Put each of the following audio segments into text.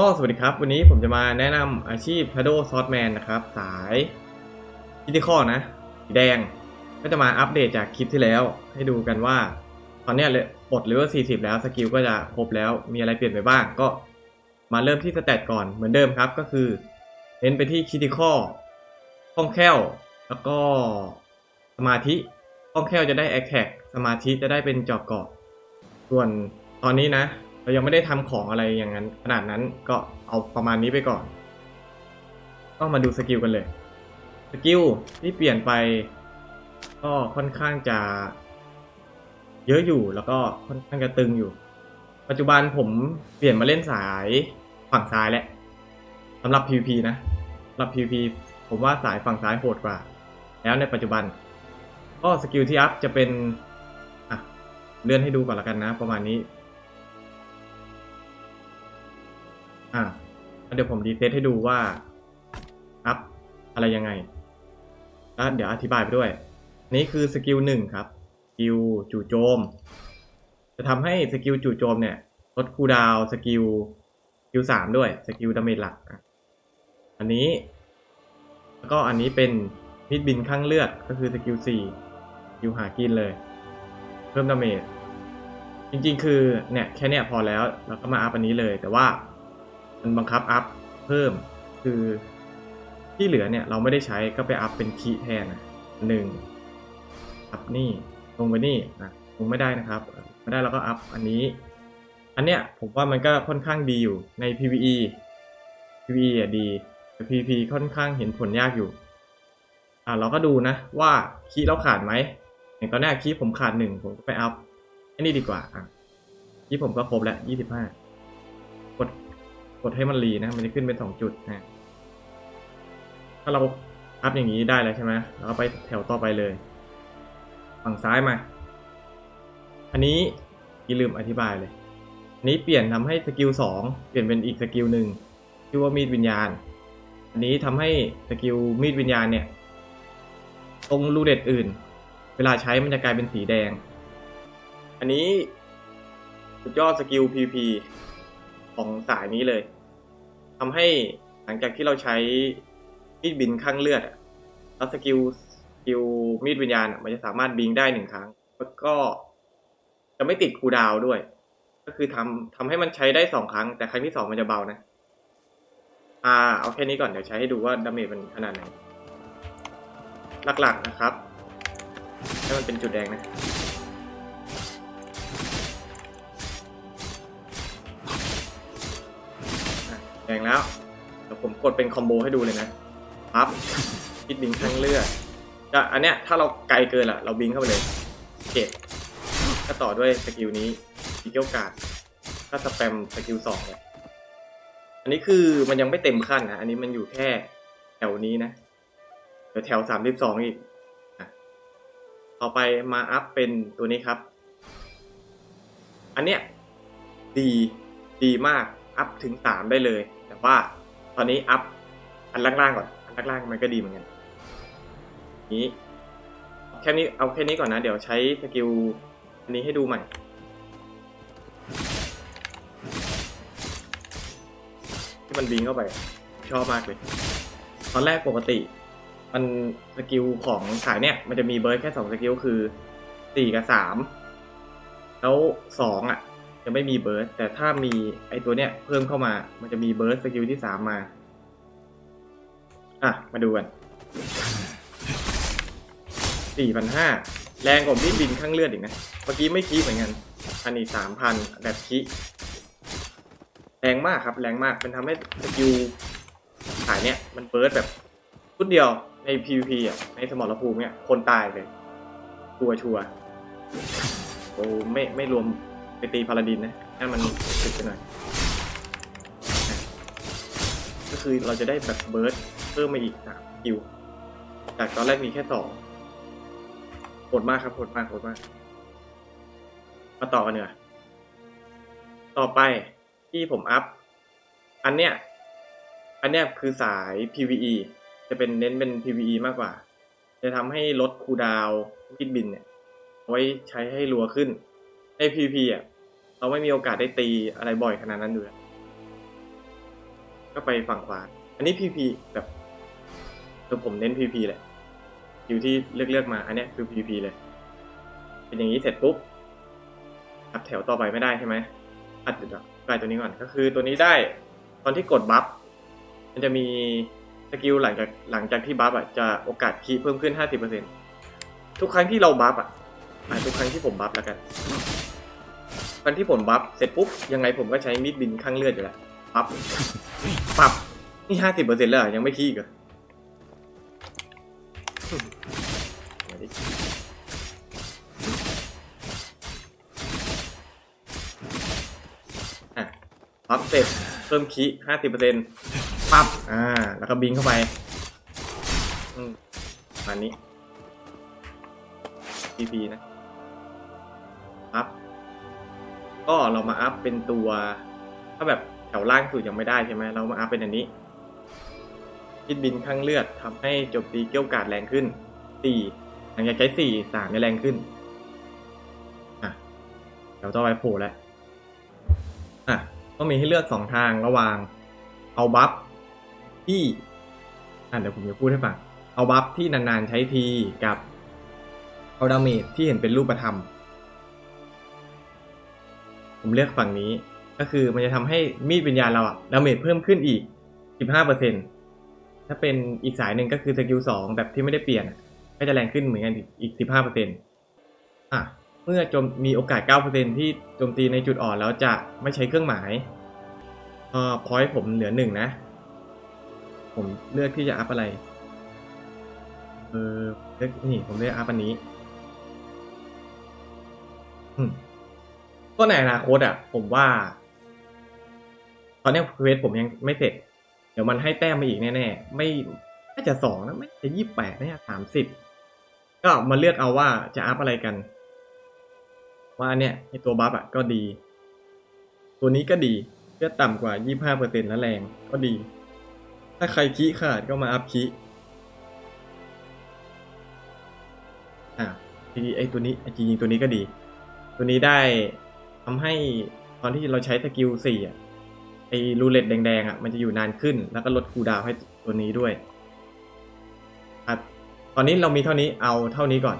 ก็สวัสดีครับ วันนี้ผมจะมาแนะนำอาชีพ Shadow Swordman นะครับ สายพิธีข้อนะสีแดง ก็จะมาอัปเดตจากคลิปที่แล้ว ให้ดูกันว่า ตอนนี้เลยปลดเลเวล40 แล้วสกิลก็จะครบแล้วมีอะไรเปลี่ยนไปบ้าง ก็มาเริ่มที่สเตตก่อนเหมือนเดิมครับ ก็คือเน้นไปที่คิติคอคล่องแคล่ว แล้วก็สมาธิคล่องแคล่วจะได้แอคแท็กสมาธิจะได้เป็นจอกเกาะส่วนตอนนี้นะ เรายังไม่ได้ทำของอะไรอย่างนั้น ขนาดนั้นก็เอาประมาณนี้ไปก่อน ก็มาดูสกิลกันเลย สกิลที่เปลี่ยนไป ก็ค่อนข้างจะ เยอะอยู่แล้วก็ค่อนข้างจะตึงอยู่ ปัจจุบันผมเปลี่ยนมาเล่นสายฝั่งซ้ายแหล้วสำหรับ PVP นะสำหรับ PVP ผมว่าสายฝั่งซ้ายโหดกว่า แล้วในปัจจุบัน ก็สกิลที่อัพจะเป็น อะ เลื่อนให้ดูก่อนละกันนะ ประมาณนี้ อะแล้วเดี๋ยวผมรีเซ็ตให้ดูว่า อัพอะไรยังไงแล้วเดี๋ยวอธิบายไปด้วย นี่คือสกิลหนึ่งครับสกิลจู่โจม จะทำให้สกิลจู่โจมเนี่ยลดคูดาวสกิลสกิลสามด้วยสกิลดาเมจหลัก อันนี้แล้วก็อันนี้เป็นมิดบินข้างเลือดก็คือสกิลสี่สกิลหากินเลย เพิ่มดาเมจจริงๆ คือเนี่ยแค่เนี้ยพอแล้ว แล้วก็มาอัพอันนี้เลยแต่ว่า มันบังคับอัพเพิ่ม คือที่เหลือเนี่ยเราไม่ได้ใช้ก็ไปอัพเป็นคีแทนหนึ่งอัพนี่ลงไปนี่นะลงไม่ได้นะครับ ไม่ได้เราก็อัพอันนี้ อันเนี้ยผมว่ามันก็ค่อนข้างดีอยู่ใน PVE PVE อะดีแต่ PVP ค่อนข้างเห็นผลยากอยู่ อ่าเราก็ดูนะว่าคีเราขาดไหมอย่างตอนเนี้ยคีผมขาดหนึ่งผมก็ไปอัพอันนี้ดีกว่าอะคีผมก็ครบแล้วยี่สิบห้า ดให้มันรีนะ มันจะขึ้นเป็นสองจุดนะถ้าเราอัพอย่างนี้ได้แล้วใช่ไหมเราก็ไปแถวต่อไปเลย ฝั่งซ้ายมา อันนี้อีลืมอธิบายเลย อันนี้เปลี่ยนทำให้สกิลสองเปลี่ยนเป็นอีกสกิลหนึ่งชื่อว่ามีดวิญญาณ อันนี้ทำให้สกิลมีดวิญญาณเนี่ย ตรงรูเด็ดอื่น เวลาใช้มันจะกลายเป็นสีแดง อันนี้สุดยอดสกิล PP ของสายนี้เลย ทำให้หลังจากที่เราใช้มีดบินข้างเลือดแล้วสกิลสกิลมีดวิญญาณมันจะสามารถบิงได้หนึ่งครั้ง แล้วก็จะไม่ติดคูดาวด้วย ก็คือทำทำให้มันใช้ได้สองครั้ง แต่ครั้งที่สองมันจะเบานะ อ่าเอาแค่นี้ก่อนเดี๋ยวใช้ให้ดูว่าดาเมจมันขนาดไหน หลักๆนะครับ ให้มันเป็นจุดแดงนะ แดงแล้วเดี๋ยวผมกดเป็นคอมโบให้ดูเลยนะปั๊บพิดบิงทั้งเลือดก็อันเนี้ยถ้าเราไกลเกินล่ะ เราบิงเข้าไปเลยเก็บก็ต่อด้วยสกิลนี้อีเกิลการ์ดถ้าสแปมสกิลสองเนี่ยอันนี้คือมันยังไม่เต็มขั้นนะอันนี้มันอยู่แค่แถวนี้นะเดี๋ยวแถวสามสิบสองอีกต่อไปมาอัพเป็นตัวนี้ครับ อันเนี้ยดีดีมากอัพถึงสามได้เลย แต่ว่าตอนนี้อัพอันล่างๆก่อน อันล่างๆมันก็ดีเหมือนกัน นี้แค่นี้เอาแค่นี้ก่อนนะ เดี๋ยวใช้สกิลอันนี้ให้ดูใหม่ที่มันบิงเข้าไป ชอบมากเลย ตอนแรกปกติ มันสกิลของสายเนี่ย มันจะมีเบิร์ดแค่สองสกิลคือสี่กับสามแล้วสองอะ จะไม่มีเบิร์ดแต่ถ้ามีไอตัวเนี้ยเพิ่มเข้ามา มันจะมีเบิร์ดสกิลที่สามมา อะ มาดูกันสี่พันห้าแรงกว่ามีดบินข้างเลือดอีกนะ เมื่อกี้ไม่คีเหมือนกัน อันนี้สามพันแบบคีแรงมากครับ แรงมาก มันทำให้สกิลสายเนี้ยมันเบิร์ดแบบชุดเดียวใน PVP อะ ในสมรภูมิเนี้ยคนตายเลย ชัวร์ชัวร์โอ้ไม่ไม่รวม ไปตีพาราดินนะนั่มันติดไปหน่อยก็คือเราจะได้แบบเบิร์ดเพิ่มมาอีกสามคิว จากตอนแรกมีแค่สองโหดมากครับโหดมากโหดมาก มาต่อกันเนี่ยต่อไปที่ผมอัพ อันเนี้ย อันเนี้ยคือสาย PVE จะเป็นเน้นเป็น PVE มากกว่า จะทำให้ลดคูดาวน์พิดบินเนี่ยเอาไว้ใช้ให้รัวขึ้น ใน PVP อะเราไม่มีโอกาสได้ตีอะไรบ่อยขนาดนั้นด้วยก็ไปฝั่งขวา อันนี้ PP แบบคือผมเน้น PP แหละ อยู่ที่เลือกเลือกมา อันนี้คือ PP เลย เป็นอย่างนี้เสร็จปุ๊บอัดแถวต่อไปไม่ได้ใช่ไหมอัดเดี๋ยวกลายตัวนี้ก่อน ก็คือตัวนี้ได้ ตอนที่กดบัฟ มันจะมีสกิลหลังจากหลังจากที่บัฟอะจะโอกาสคีเพิ่มขึ้น 50%ทุกครั้งที่เราบัฟอะอะทุกครั้งที่ผมบัฟแล้วกัน ครั้งที่ผมบัฟเสร็จปุ๊บยังไงผมก็ใช้มีดบินข้างเลือดอยู่แล้วปั๊บปั๊บนี่ห้าสิบเปอร์เซ็นต์แล้วเหรอยังไม่ขี้อีกเหรอมาดิอะปั๊บเสร็จเพิ่มคีห้าสิบเปอร์เซ็นต์ปั๊บอ่า แล้วก็บินเข้าไปอืมประมาณนี้ PP นะอัพ ก็เรามาอัพเป็นตัว ถ้าแบบแถวล่างสุดยังไม่ได้ใช่ไหมเรามาอัพเป็นอันนี้พิดบินข้างเลือดทำให้โจมตีเกี้ยวกาดแรงขึ้นสี่หลังจากใช้สี่สามจะแรงขึ้นอะเดี๋ยวต่อไปโผล่แล้วอะก็มีให้เลือกสองทางระหว่างเอาบัฟที่อะเดี๋ยวผมจะพูดให้ฟังเอาบัฟที่นานๆใช้ทีกับเอาดาเมจที่เห็นเป็นรูปธรรม ผมเลือกฝั่งนี้ ก็คือมันจะทำให้มีดวิญญาณเราอะดาเมจเพิ่มขึ้นอีก 15%ถ้าเป็นอีกสายหนึ่งก็คือสกิล2แบบที่ไม่ได้เปลี่ยน ก็จะแรงขึ้นเหมือนกันอีก 15%อะเมื่อจมมีโอกาส 9%ที่โจมตีในจุดอ่อนแล้วจะไม่ใช้เครื่องหมายเอ่อพอยต์ผมเหลือหนึ่งนะ ผมเลือกที่จะอัพอะไร เออเลือกนี่ผมเลือกอัพอันนี้ อืม ก็ในอนาคตอะ ผมว่า ตอนนี้เควสผมยังไม่เสร็จ เดี๋ยวมันให้แต้มมาอีกแน่ๆ ไม่น่าจะสองนะไม่จะยี่แปดนะสามสิบก็มาเลือกเอาว่าจะอัพอะไรกัน ว่าเนี่ยไอตัวบัฟอะก็ดี ตัวนี้ก็ดีเลือดต่ำกว่ายี่ห้าเปอร์เซ็นต์แล้วแรงก็ดี ถ้าใครคีขาดก็มาอัพคีอะทีนี้ไอตัวนี้จริงๆตัวนี้ก็ดี ตัวนี้ได้ ทำให้ตอนที่เราใช้สกิลสี่อะไอ้รูเล็ตแดงๆอะมันจะอยู่นานขึ้น แล้วก็ลดคูดาวให้ตัวนี้ด้วยอะตอนนี้เรามีเท่านี้เอาเท่านี้ก่อน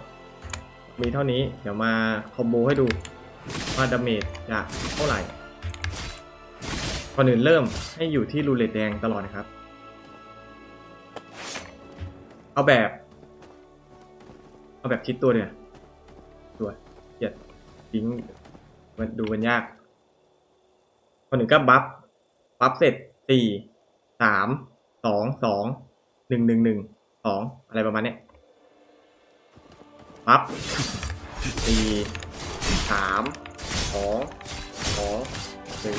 มีเท่านี้เดี๋ยวมาคอมโบให้ดูว่าดาเมจจะเท่าไหร่ก่อนอื่นเริ่มให้อยู่ที่รูเล็ตแดงตลอดนะครับ เอาแบบ เอาแบบชิดตัวเนี่ยตัวเกียดทิ้ง มันดูมันยาก คนหนึ่งก็บัฟบัฟเสร็จสี่สามสองสองหนึ่งหนึ่งหนึ่งสองอะไรประมาณเนี้ยบัฟสี่สามสองสองหนึ่ง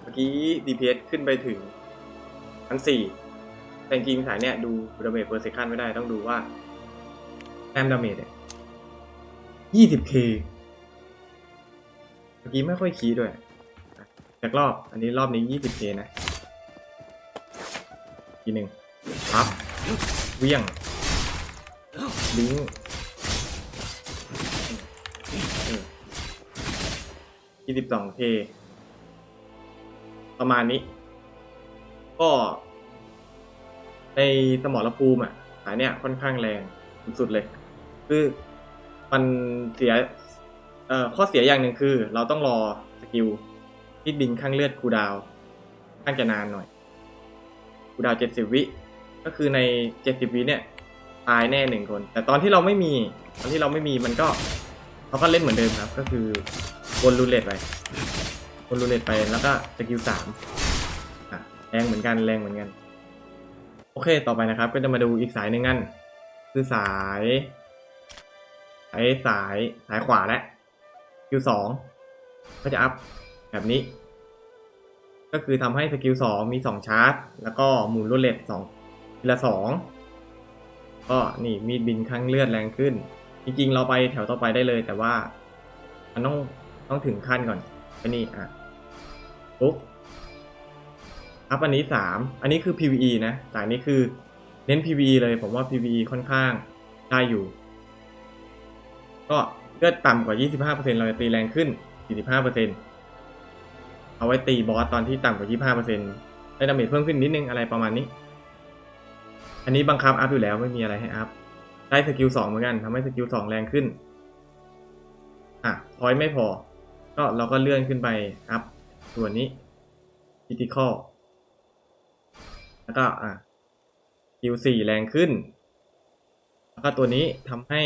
เมื่อกี้ DPS ขึ้นไปถึงพันสี่แต่จริงสายเนี่ยดูดาเมจเปอร์เซคันไม่ได้ต้องดูว่าแต้มดาเมจเนี่ย 20k เมื่อกี้ไม่ค่อยคีด้วย จากรอบ อันนี้รอบนี้ 20k นะทีหนึ่งปั๊บเวียง ลิงก์เออ 22k ประมาณนี้ ก็ ในสมรภูมิอะสายเนี่ยค่อนข้างแรงสุดๆเลย คือ มันเสียเอ่อข้อเสียอย่างหนึ่งคือ เราต้องรอสกิลที่บินข้างเลือดคูดาวข้างจะนานหน่อยคูดาวเจ็ดสิบวิ ก็คือในเจ็ดสิบวิเนี่ยตายแน่หนึ่งคน แต่ตอนที่เราไม่มี ตอนที่เราไม่มีมันก็เขาก็เล่นเหมือนเดิมครับ ก็คือวนรูเล็ตไปวนรูเล็ตไปแล้วก็สกิลสามแรงเหมือนกันแรงเหมือนกัน โอเคต่อไปนะครับ ก็จะมาดูอีกสายหนึ่งกันคือสาย สายสายสายขวาและคิวสองก็จะอัพแบบนี้ ก็คือทำให้สกิลสองมีสองชาร์จ แล้วก็หมุนรวดเล็ตสองทีละสองก็นี่มีดบินข้างเลือดแรงขึ้น จริงๆ เราไปแถวต่อไปได้เลย แต่ว่า มันต้องต้องถึงขั้นก่อนอ้นี่อะปุ๊บอัพอันนี้สามอันนี้คือ PVE นะสายนี้คือเน้น PVE เลย ผมว่า PVE ค่อนข้างได้อยู่ ก็เลือดต่ำกว่า 25%เราจะตีแรงขึ้น 45%เอาไว้ตีบอสตอนที่ต่ำกว่า 25%ได้ดาเมจเพิ่มขึ้นนิดนึงอะไรประมาณนี้ อันนี้บังคับอัพอยู่แล้วไม่มีอะไรให้อัพ ได้สกิลสองเหมือนกันทำให้สกิลสองแรงขึ้น อะพอยไม่พอ ก็เราก็เลื่อนขึ้นไปอัพส่วนนี้ critical แล้วก็อะสกิลสี่แรงขึ้น แล้วก็ตัวนี้ทำให้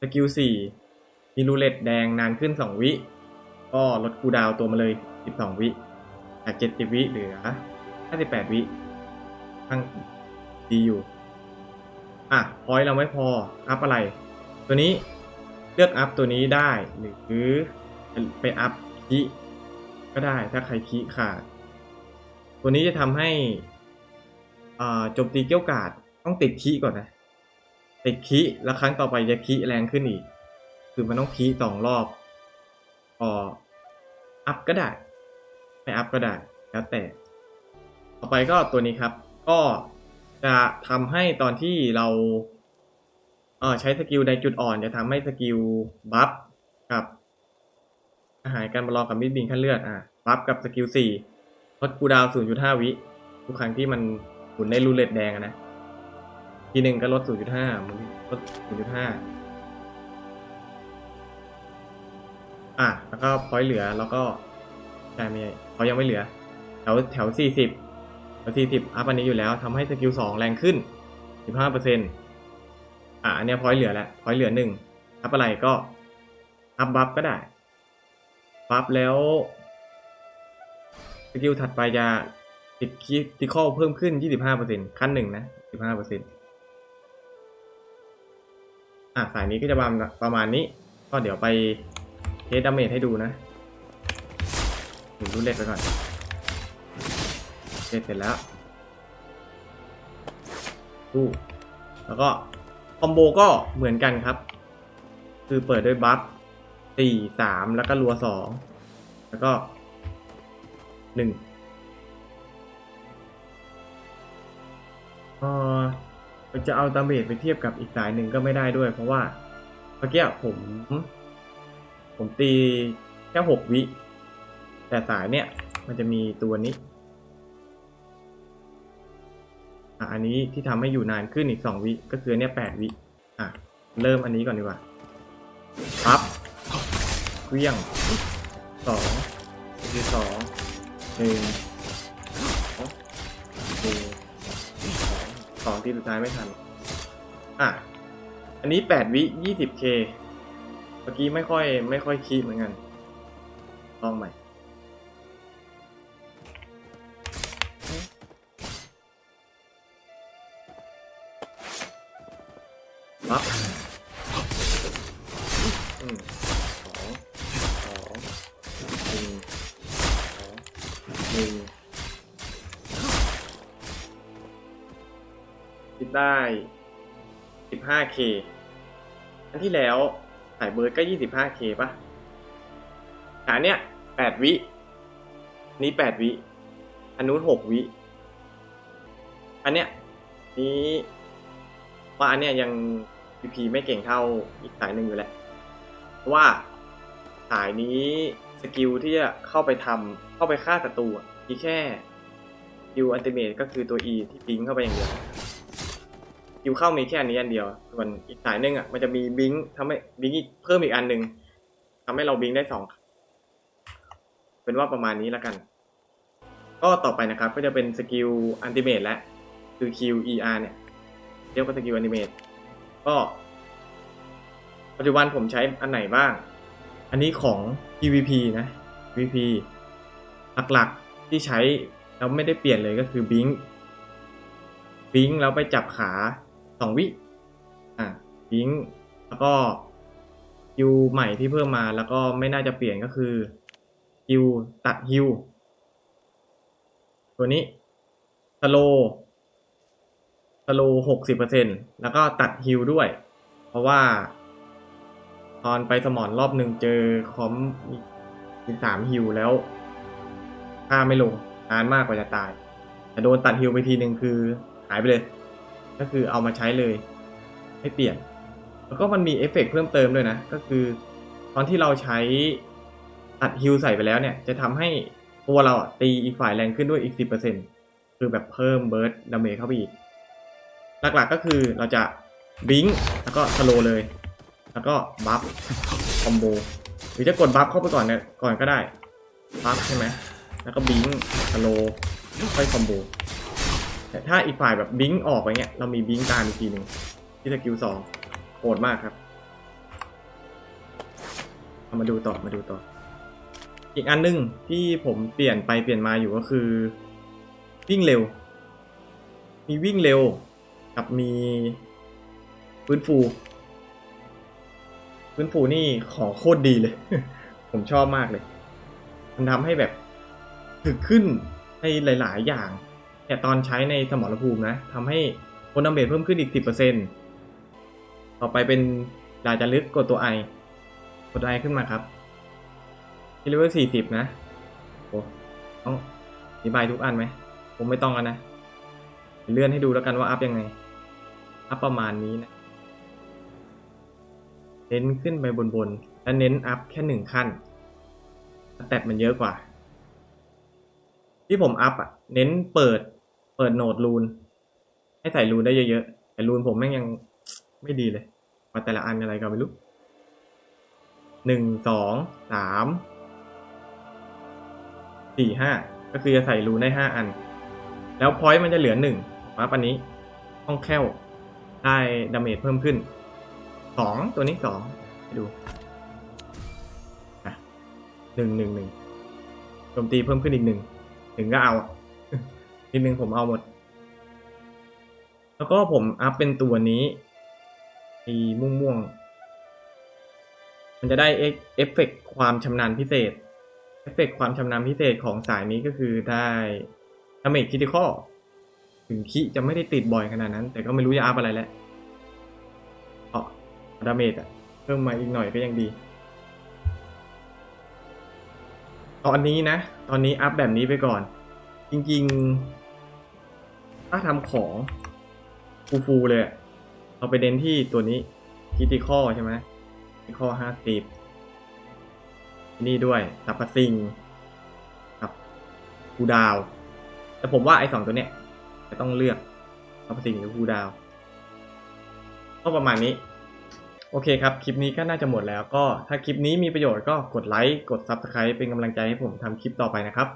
สกิลสี่มีรูเล็ตแดงนานขึ้นสองวิ ก็ลดคูดาวตัวมาเลยสิบสองวิจากเจ็ดสิบวิเหลือห้าสิบแปดวิทั้งดีอยู่ อะพอยเราไม่พอ อัพอะไร ตัวนี้เลือกอัพตัวนี้ได้หรือไปอัพคีก็ได้ถ้าใครคีขาด ตัวนี้จะทำให้อ่าโจมตีเกี้ยวกาดต้องติดคีก่อนนะ ติดคีแล้วครั้งต่อไปจะคีแรงขึ้นอีก คือมันต้องคีสองรอบพออัพก็ได้ ไม่อัพก็ได้ แล้วแต่ ต่อไปก็ตัวนี้ครับ ก็จะทำให้ตอนที่เราเออใช้สกิลในจุดอ่อน จะทำให้สกิลบัฟกับ อาหารการบอลองกับมิดบินขั้นเลือดอะบัฟกับสกิลสี่ลดคูดาวน์0.5วิ ทุกครั้งที่มันหมุนในรูเล็ตแดงนะ ทีหนึ่งก็ลด 0.5หมุนลด 0.5 อะ แล้วก็พอยเหลือแล้วก็ใช่ไม่ใช่เขายังไม่เหลือ แถวแถว 40แถว40 อัพอันนี้อยู่แล้วทำให้สกิล 2 แรงขึ้น 15%อะ อันเนี้ยพอยเหลือแล้วพอยเหลือ 1 อัพอะไรก็อัพบัฟก็ได้ บัฟแล้ว สกิลถัดไปจะติดคิติคอลเพิ่มขึ้น 25%ขั้นหนึ่งนะ 15% อะสายนี้ก็จะประมาณประมาณนี้ ก็เดี๋ยวไปเทสดาเมจให้ดูนะหมุนรูเล็ตไปก่อนเสร็จเสร็จแล้วดูแล้วก็คอมโบก็เหมือนกันครับ คือเปิดด้วยบัฟสี่สามแล้วก็รัวสองแล้วก็หนึ่งเออ มันจะเอาดาเมจไปเทียบกับอีกสายหนึ่งก็ไม่ได้ด้วย เพราะว่าเมื่อกี้ผม ผมตีแค่หกวิ แต่สายเนี่ย มันจะมีตัวนี้อะอันนี้ที่ทำให้อยู่นานขึ้นอีกสองวิ ก็คือเนี่ยแปดวิ อะ เริ่มอันนี้ก่อนดีกว่าปั๊บเคลี้ยงสองคือสองหนึ่ง ที่สุดท้ายไม่ทัน อะ อันนี้แปดวิยี่สิบเคเมื่อกี้ไม่ค่อยไม่ค่อยคีบเหมือนกันลองใหม่ คิดได้สิบห้าเคอันที่แล้วสายเบิร์ดก็ยี่สิบห้าเคป่ะแต่อันเนี้ยแปดวินี้แปดวิอันนู้นหกวิ อันเนี้ยนี้ว่าอันเนี้ยยัง PP ไม่เก่งเท่าอีกสายหนึ่งอยู่แหละเพราะว่าสายนี้สกิลที่จะเข้าไปทำเข้าไปฆ่าศัตรูมีแค่สกิลอันติเมตก็คือตัว E ที่บิงเข้าไปอย่างเดียว กิลเข้ามีแค่อันนี้อันเดียว ส่วนอีกสายหนึ่งอะมันจะมีบิงทำให้บิงอีกเพิ่มอีกอันหนึ่งทำให้เราบิงได้สองเป็นว่าประมาณนี้แล้วกัน ก็ต่อไปนะครับก็จะเป็นสกิลอันติเมตและคือ QER เนี่ยเรียกว่าสกิลอันติเมตก็ปัจจุบันผมใช้อันไหนบ้าง อันนี้ของ PVP นะ PVP หลักๆที่ใช้แล้วไม่ได้เปลี่ยนเลยก็คือบิงบิงแล้วไปจับขา สองวิ อะบิงแล้วก็คิวใหม่ที่เพิ่มมาแล้วก็ไม่น่าจะเปลี่ยนก็คือคิวตัดฮิวตัวนี้สโลสโลหกสิบเปอร์เซ็นแล้วก็ตัดฮิลด้วย เพราะว่า ตอนไปสมอนรอบหนึ่งเจอคอมมีสามฮิลแล้วฆ่าไม่ลงนานมากกว่าจะตายแต่โดนตัดฮิลไปทีหนึ่งคือหายไปเลย ก็คือเอามาใช้เลยไม่เปลี่ยน แล้วก็มันมีเอฟเฟกต์เพิ่มเติมด้วยนะ ก็คือตอนที่เราใช้ตัดฮิลใส่ไปแล้วเนี่ย จะทำให้ตัวเราตีอีกฝ่ายแรงขึ้นด้วยอีกสิบเปอร์เซ็นคือแบบเพิ่มเบิร์ดดาเมจเข้าไปอีก หลักๆก็คือเราจะบิงแล้วก็สโลเลย แล้วก็บัฟคอมโบหรือจะกดบัฟเข้าไปก่อนเนี่ยก่อนก็ได้บัฟใช่ไหมแล้วก็บิงสโลค่อยคอมโบ ถ้าอีกฝ่ายแบบบิงออกไปเงี้ยเรามีบิงตามอีกทีหนึ่งที่สกิลสองโหดมากครับเอามาดูต่อมาดูต่อ อีกอันหนึงที่ผมเปลี่ยนไปเปลี่ยนมาอยู่ก็คือ วิ่งเร็ว มีวิ่งเร็ว กับมีฟื้นฟู ฟื้นฟูนี่ของโคตรดีเลย ผมชอบมากเลย มันทำให้แบบถึกขึ้นในหลาย ๆ อย่าง แต่ตอนใช้ในสมรภูมินะทำให้คนดาเมจเพิ่มขึ้นอีก 10%ต่อไปเป็นดาจะลึกกดตัวไอกดไอขึ้นมาครับที่เลเวล40 นะโอ้ต้องอธิบายทุกอันไหมผมไม่ต้องกันนะ เลื่อนให้ดูแล้วกันว่าอัพยังไง อัพประมาณนี้นะ เน้นขึ้นไปบนๆแล้วเน้นอัพแค่หนึ่งขั้นแตทมันเยอะกว่า ที่ผมอัพอะ เน้นเปิด เปิดโหนดรูน ให้ใส่รูนได้เยอะๆ แต่รูนผมแม่งยังไม่ดีเลย มาแต่ละอันอะไรก็ไม่รู้หนึ่งสองสามสี่ห้าก็คือจะใส่รูนได้ห้าอัน แล้วพอยต์มันจะเหลือหนึ่งมาปันนี้คล่องแคล่วได้ดาเมจเพิ่มขึ้นสองตัวนี้สองดูหนึ่งหนึ่งหนึ่งโจมตีเพิ่มขึ้นอีกหนึ่งถึงก็เอา นิดนึงผมเอาหมด แล้วก็ผมอัพเป็นตัวนี้มีม่วงม่วงๆมันจะได้เอฟเฟกต์ความชำนาญพิเศษ เอฟเฟกต์ความชำนาญพิเศษของสายนี้ก็คือได้ดาเมจคิติคอถึงคิจะไม่ได้ติดบ่อยขนาดนั้น แต่ก็ไม่รู้จะอัพอะไรแล้วเาะดาเมจอะเพิ่มมาอีกหน่อยก็ยังดี ตอนนี้นะ ตอนนี้อัพแบบนี้ไปก่อน จริงๆ ถ้าทำของฟูๆเลยเราไปเน้นที่ตัวนี้คิติคอใช่ไหมคิติคอห้าสิบนี่ด้วยสับปะซิงครับคูดาว แต่ผมว่าไอ้สองตัวเนี้ยจะต้องเลือกสับปะซิงหรือคูดาว ก็ประมาณนี้ โอเคครับ คลิปนี้ก็น่าจะหมดแล้วก็ถ้าคลิปนี้มีประโยชน์ก็กดไลค์ กด Subscribe เป็นกำลังใจให้ผมทำคลิปต่อไปนะครับ